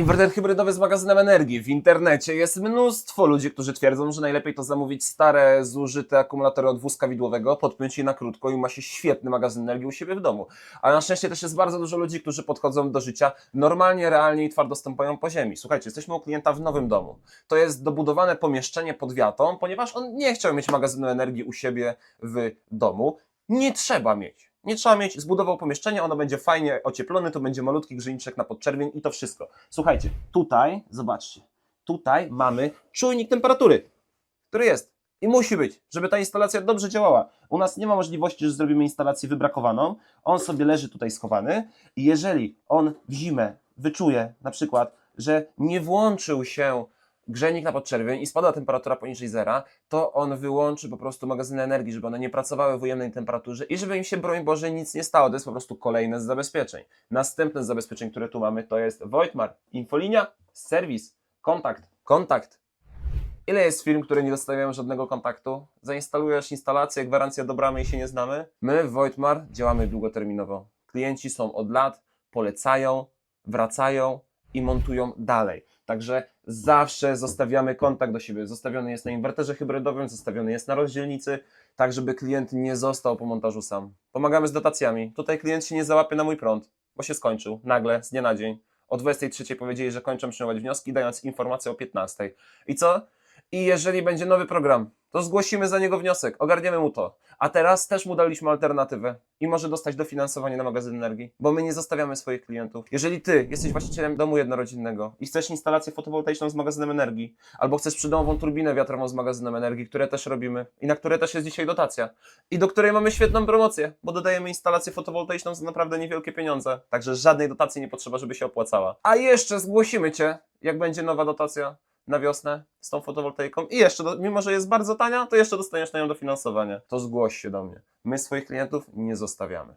Inwerter hybrydowy z magazynem energii. W internecie jest mnóstwo ludzi, którzy twierdzą, że najlepiej to zamówić stare, zużyte akumulatory od wózka widłowego, podpiąć je na krótko i ma się świetny magazyn energii u siebie w domu. Ale na szczęście też jest bardzo dużo ludzi, którzy podchodzą do życia normalnie, realnie i twardo stąpają po ziemi. Słuchajcie, jesteśmy u klienta w nowym domu. To jest dobudowane pomieszczenie pod wiatą, ponieważ on nie chciał mieć magazynu energii u siebie w domu. Nie trzeba mieć. Nie trzeba mieć, zbudował pomieszczenie, ono będzie fajnie ocieplone, tu będzie malutki grzejniczek na podczerwień i to wszystko. Słuchajcie, tutaj, zobaczcie, tutaj mamy czujnik temperatury, który jest i musi być, żeby ta instalacja dobrze działała. U nas nie ma możliwości, że zrobimy instalację wybrakowaną, on sobie leży tutaj schowany i jeżeli on w zimę wyczuje na przykład, że nie włączył się grzejnik na podczerwień i spada temperatura poniżej zera, to on wyłączy po prostu magazyny energii, żeby one nie pracowały w ujemnej temperaturze i żeby im się, broń Boże, nic nie stało. To jest po prostu kolejne z zabezpieczeń. Następne z zabezpieczeń, które tu mamy, to jest Wojtmar, infolinia, serwis, kontakt, kontakt. Ile jest firm, które nie dostawiają żadnego kontaktu? Zainstalujesz instalację, gwarancja do bramy i się nie znamy? My w Wojtmar działamy długoterminowo. Klienci są od lat, polecają, wracają i montują dalej. Także zawsze zostawiamy kontakt do siebie. Zostawiony jest na inwerterze hybrydowym, zostawiony jest na rozdzielnicy, tak żeby klient nie został po montażu sam. Pomagamy z dotacjami. Tutaj klient się nie załapie na mój prąd, bo się skończył nagle, z dnia na dzień. O 23 powiedzieli, że kończą przyjmować wnioski, dając informację o 15. I co? I jeżeli będzie nowy program, to zgłosimy za niego wniosek, ogarniemy mu to. A teraz też mu daliśmy alternatywę i może dostać dofinansowanie na magazyn energii, bo my nie zostawiamy swoich klientów. Jeżeli ty jesteś właścicielem domu jednorodzinnego i chcesz instalację fotowoltaiczną z magazynem energii, albo chcesz przydomową turbinę wiatrową z magazynem energii, które też robimy i na które też jest dzisiaj dotacja i do której mamy świetną promocję, bo dodajemy instalację fotowoltaiczną za naprawdę niewielkie pieniądze, także żadnej dotacji nie potrzeba, żeby się opłacała. A jeszcze zgłosimy cię, jak będzie nowa dotacja na wiosnę z tą fotowoltaiką i jeszcze, do, mimo że jest bardzo tania, to jeszcze dostaniesz na nią dofinansowanie. To zgłoś się do mnie. My swoich klientów nie zostawiamy.